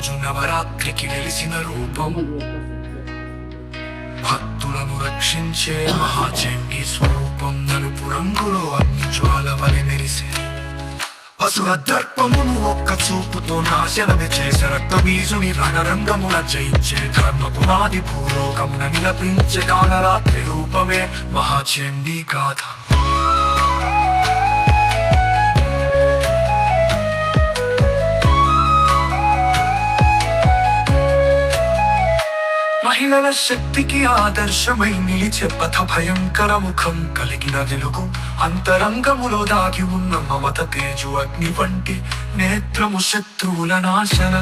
రోజు నవరాత్రికి వెలిసిన రూపం. భక్తులను రక్షించే మహాచండీ స్వరూపం. నలుపు రంగులో అన్ని వలె మెరిసే పశుల దర్పమును ఒక్క చూపుతో నాశనమి చేసే రక్తబీజుని రణరంగమున జయించే ధర్మ పునాది భూలోకమున నిలపించే కాలరాత్రి రూపమే మహాచండీ గాథ. మహిళల శక్తికి ఆదర్శమై నిలిచే పథ భయంకర ముఖం కలిగిన వెలుగు అంతరంగములో దాగి ఉన్న మమత తేజు అగ్ని వంటి నేత్రము శత్రువుల నాశన.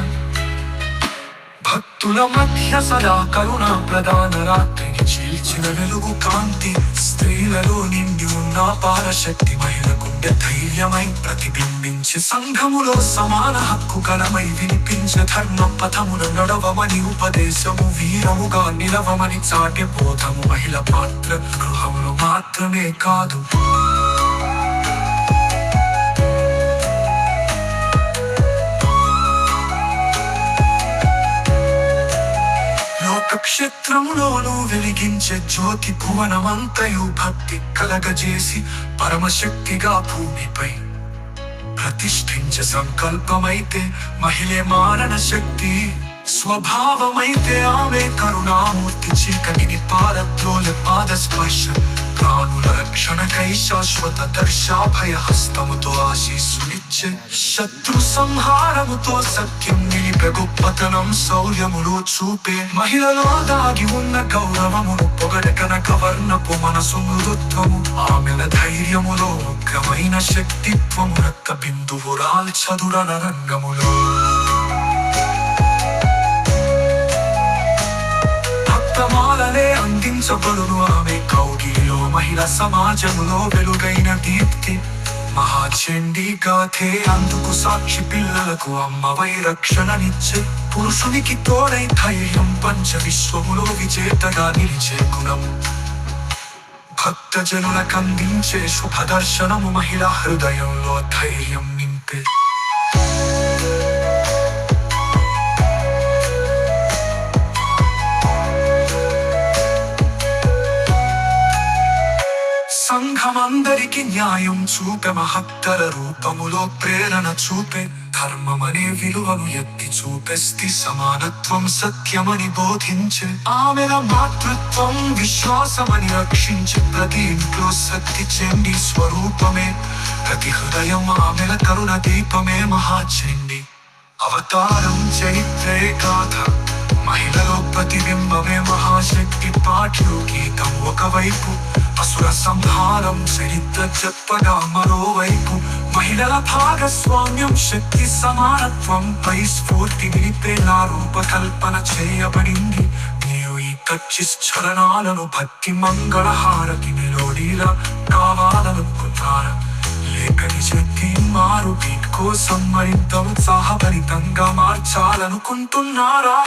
భక్తుల మధ్య సదా కరుణ ప్రధాన రాత్రిని చీల్చిన వెలుగు కాంతి స్త్రీలలో నిండి ఉన్న పారశక్తి మహిళ గుండె ధైర్యం ధైర్యమై ప్రతిబింబించి సంఘములో సమాన హక్కు కలమై వినిపించే ధర్మ పథమున నడవమని ఉపదేశము వీరముగా నిలవమని చాటి బోధము మహిళ పాత్ర గృహములు మాత్రమే కాదు. నక్షత్రంలోనూ వెలిగించే జ్యోతి భువనమంతయు భక్తి కలగజేసి పరమశక్తిగా భూమిపై ప్రతిష్ఠించే సంకల్పమైతే మహిళే మారణ శక్తి స్వభావమైతే ఆమె కరుణామూర్తి చీకటిని పారద్రోల పాద స్పర్శ ప్రాణుల రక్షణకై శాశ్వత దర్శాభయ హస్తముతో ఆశీస్సునిచ్చే శత్రు సంహారముతో సత్యం నిలిపే గొప్పతనం శౌర్యములు చూపే మహిళలో దాగి ఉన్న గౌరవమును పొగడకన కవర్ణపు మనసు మృదుత్వము ఆమెల ధైర్యములో ముఖ్యమైన శక్తిత్వము రక్త బిందువు రాల్చదురన రంగములో భక్తమాలనే అందించబడును ఆమె కౌగిలో మహిళ సమాజములో వెలుగైన దీప్తి. మహాచండీ గాథే అందుకు సాక్షి పిల్లలకు అమ్మవై రక్షణనిచ్చే పురుషునికి తోడై ధైర్యం పంచ విశ్వములో విజేతగా నిలిచే గుణం. భక్త జనులకు అందించే శుభదర్శనము మహిళా హృదయంలో ధైర్యం నింపే. అందరికి న్యాయం చూపే మహత్తర రూపములో ప్రేరణ చూపే ధర్మమనే విలువను ఎత్తి చూపెస్తి సమానత్వం సత్యమని బోధించే ఆమెల మాతృత్వం విశ్వాసమని రక్షించే ప్రతి ఇంట్లో శక్తి చెండి స్వరూపమే. ప్రతి హృదయం ఆమెల కరుణ దీపమే మహాచండి. అవతారం చరిత్రే గాథ. మహిళలో ప్రతిబింబమే మహాశక్తి పాటలు గీతం ఒకవైపు. అసుర సంహారం చరిత్ర చెప్పగా మరోవైపు మహిళల భాగస్వామ్యం శక్తి సమానత్వంపై స్ఫూర్తి నిలిపేలా రూపకల్పన చేయబడింది. నీవు ఈ కచ్చి భక్తి మంగళహారతి మెలోడీలా కావాలనుకున్నారా లేఖని శక్తి మారు కోసం మరింత ఉత్సాహభరితంగా మార్చాలనుకుంటున్నారా?